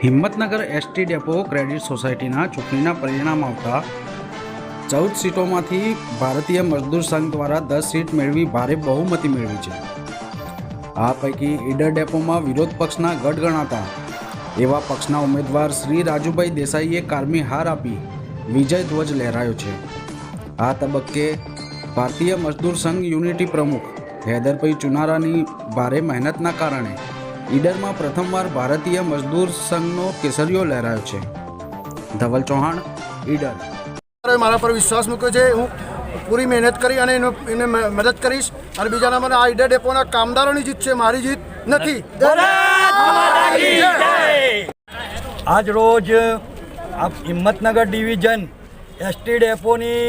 Himmatnagar ST depot credit સોસાયટીના ચૂંટણીના પરિણામ આવતા ચૌદ સીટોમાંથી ભારતીય મજદૂર સંઘ દ્વારા દસ સીટ મેળવી ભારે બહુમતી મેળવી છે. આ પૈકી ઈડર ડેપોમાં વિરોધ પક્ષના ગઢ ગણાતા એવા પક્ષના ઉમેદવાર શ્રી રાજુભાઈ દેસાઈએ કારમી હાર આપી વિજય ધ્વજ લહેરાયો છે. આ તબક્કે ભારતીય મજદૂર સંઘ યુનિટી પ્રમુખ હૈદરભાઈ ચુનારાની ભારે મહેનતના કારણે ઈડરમાં પ્રથમવાર ભારતીય મજદૂર સંઘનો કેસરીયો લહેરાયો છે. ધવલ ચૌહાણ ઈડર. મારા પર વિશ્વાસ મૂક્યો છે હું પૂરી મહેનત કરી અને એનો એને મદદ કરીશ અને બીજા નંબરે આ ઈડર ડેપોના કામદારોની જીત છે મારી જીત નથી. આજ રોજ આ હિંમતનગર ડિવિઝન એસટી ડેપોની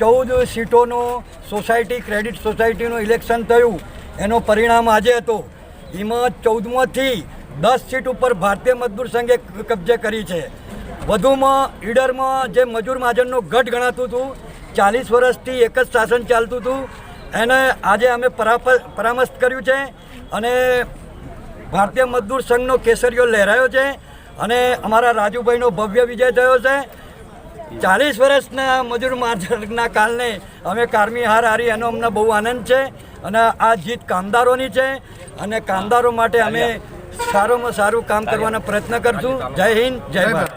ચૌદ સીટોનું સોસાયટી ક્રેડિટ સોસાયટીનું ઇલેક્શન થયું. એનો પરિણામ આજે હતો. એમાં ચૌદમાંથી દસ સીટ ઉપર ભારતીય મજદૂર સંઘે કબજે કરી છે. વધુમાં ઈડરમાં જે મજૂર મહાજનનું ગઢ ગણાતું હતું, ચાલીસ વર્ષથી એક જ શાસન ચાલતું હતું, એને આજે અમે પરામર્શ કર્યું છે અને ભારતીય મજદૂર સંઘનો કેસરીઓ લહેરાયો છે અને અમારા રાજુભાઈનો ભવ્ય વિજય થયો છે. ચાલીસ વર્ષના મજૂર માર્ચના કારણે અમે કારમી હાર હારી એનો અમને બહુ આનંદ છે અને આ જીત કામદારોની છે અને કામદારો માટે અમે સારામાં સારું કામ કરવાનો પ્રયત્ન કરશું. જય હિન્દ જય ભારત.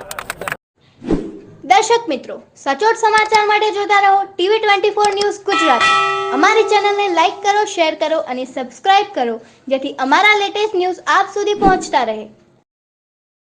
દર્શક મિત્રો સચોટ સમાચાર માટે જોતા રહો TV twenty four news Gujarat. અમારી ચેનલને લાઇક કરો શેર કરો અને સબસ્ક્રાઇબ કરો જેથી અમારા લેટેસ્ટ ન્યૂઝ આપ સુધી પહોંચતા રહે.